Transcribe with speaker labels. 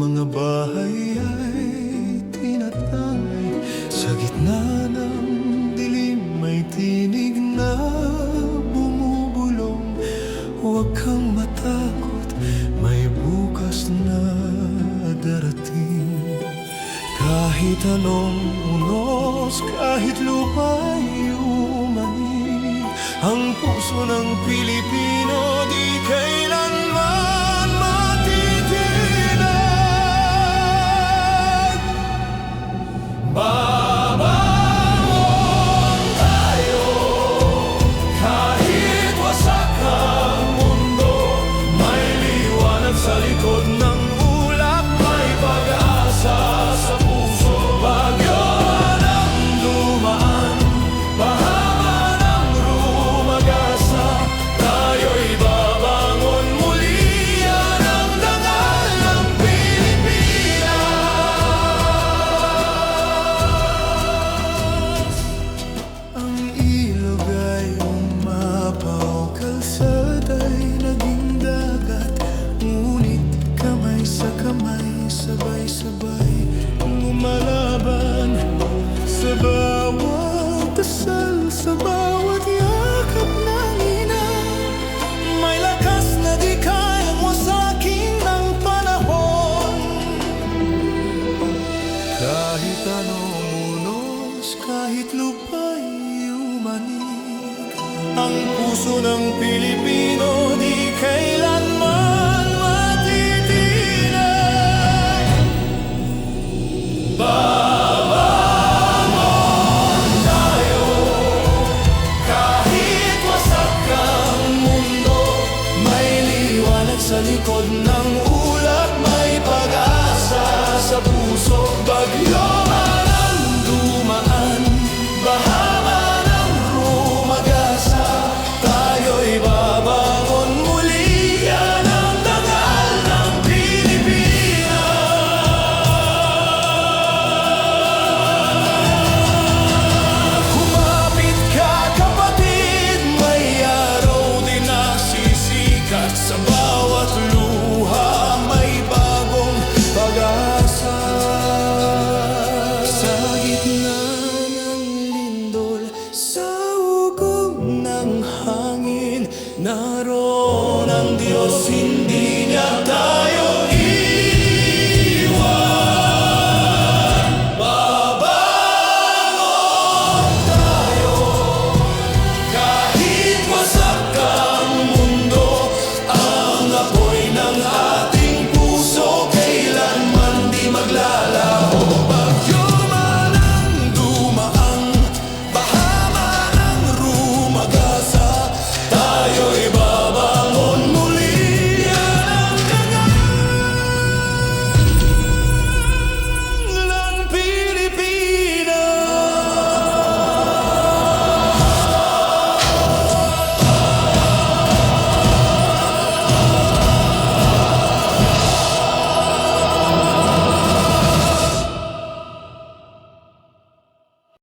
Speaker 1: Mga bahay ay tinatangay Sa gitna ng dilim may tinig na bumubulong. Huwag kang matakot, may bukas na darating. Kahit anong unos, kahit lupa'y sa kamay Sabay-sabay Lumalaban. Sa bawat dasal Sa bawat yakap ng ina May lakas na di kayang wasakin ng panahon. Kahit anong unos, kahit lupa'y umanig Ang puso ng Pilipino di kailanman likod ng ulap May pag-asa sa puso. Bagyo ng Diyos hindi